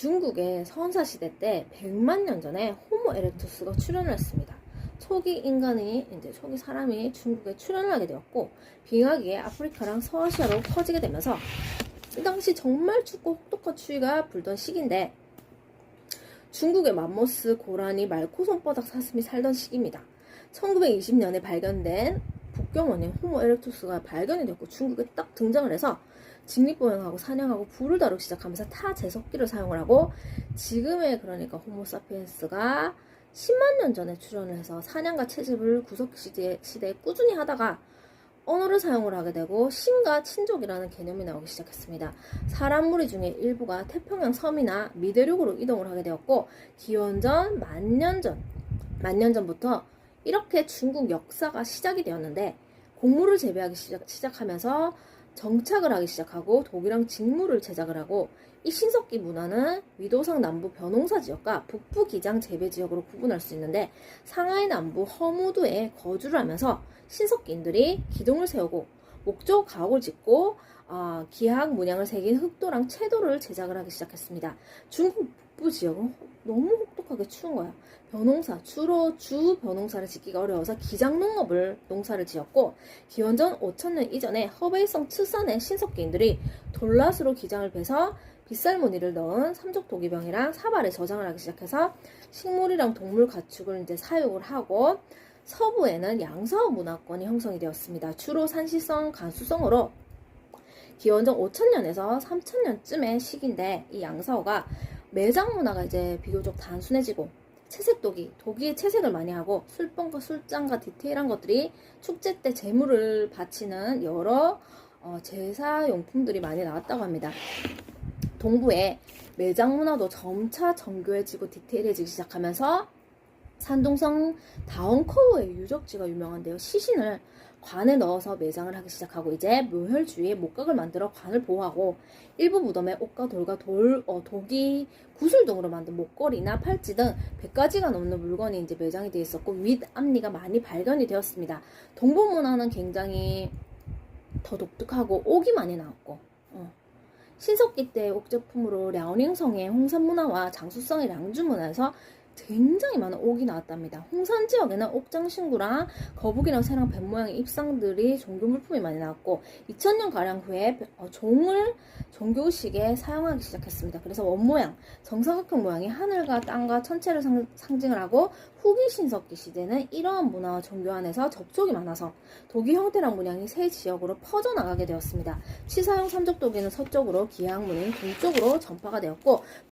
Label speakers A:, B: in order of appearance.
A: 중국의 선사 시대 때 100만 년 전에 호모 에렉투스가 출현을 했습니다. 초기 인간이 이제 초기 사람이 중국에 출현을 하게 되었고 빙하기에 아프리카랑 서아시아로 퍼지게 되면서 이 당시 정말 춥고 혹독한 추위가 불던 시기인데 중국의 맘모스, 고라니, 말코 손바닥 사슴이 살던 시기입니다. 1920년에 발견된 북경원인 호모 에렉투스가 발견이 됐고 중국에 딱 등장을 해서 직립보행하고 사냥하고 불을 다루기 시작하면서 타 제석기를 사용을 하고 지금의 그러니까 호모사피엔스가 10만 년 전에 출현을 해서 사냥과 채집을 구석기 시대에, 시대에 꾸준히 하다가 언어를 사용을 하게 되고 신과 친족이라는 개념이 나오기 시작했습니다. 사람 무리 중에 일부가 태평양 섬이나 미대륙으로 이동을 하게 되었고 기원전 만년 전, 만년 전부터 이렇게 중국 역사가 시작이 되었는데 곡물을 재배하기 시작, 시작하면서 정착을 하기 시작하고 독일랑 직무를 제작을 하고 이 신석기 문화는 위도상 남부 변홍사 지역과 북부 기장 재배 지역으로 구분할 수 있는데 상하이 남부 허무도에 거주를 하면서 신석기인들이 기둥을 세우고 목조 가옥을 짓고 아, 기학 문양을 새긴 흑도랑 채도를 제작을 하기 시작했습니다. 중국 북부 지역은 너무 혹독하게 추운 거야. 벼농사, 주로 주 벼농사를 짓기가 어려워서 기장농업을 농사를 지었고 기원전 5천년 이전에 허베이성 츠산의 신석기인들이 돌랏으로 기장을 베서 빗살무늬를 넣은 삼족 도기병이랑 사발에 저장을 하기 시작해서 식물이랑 동물 가축을 이제 사육을 하고 서부에는 양사업 문화권이 형성이 되었습니다. 주로 산시성, 간수성으로 기원전 5천년에서 3천년쯤의 시기인데 이 양사어가 매장 문화가 이제 비교적 단순해지고 채색 도기, 도기에 채색을 많이 하고 술병과 술장과 디테일한 것들이 축제 때 재물을 바치는 여러 어, 제사 용품들이 많이 나왔다고 합니다. 동부에 매장 문화도 점차 정교해지고 디테일해지기 시작하면서 산동성 다원커우의 유적지가 유명한데요. 시신을 관에 넣어서 매장을 하기 시작하고 이제 묘혈 주위에 목각을 만들어 관을 보호하고 일부 무덤에 옷과 돌과 돌, 어, 독이, 구슬 등으로 만든 목걸이나 팔찌 등 100가지가 넘는 물건이 이제 매장이 되어 있었고 윗 앞니가 많이 발견이 되었습니다. 동부 문화는 굉장히 더 독특하고 옥이 많이 나왔고 어. 신석기 때 옥제품으로 랴오닝성의 홍산 문화와 장수성의 량주 문화에서 굉장히 많은 옥이 나왔답니다. 홍산 지역에는 옥장신구랑 거북이랑 새랑 뱀 모양의 입상들이 종교 물품이 많이 나왔고 2000년 가량 후에 어, 종을 종교식에 사용하기 시작했습니다. 그래서 원 모양, 정사각형 모양이 하늘과 땅과 천체를 상, 상징을 하고 후기 신석기 시대는 이러한 문화와 종교 안에서 접촉이 많아서 독이 형태랑 문양이 세 지역으로 퍼져나가게 되었습니다. 치사형 삼적도기는 서쪽으로, 기하학문은 동쪽으로 전파가 되었고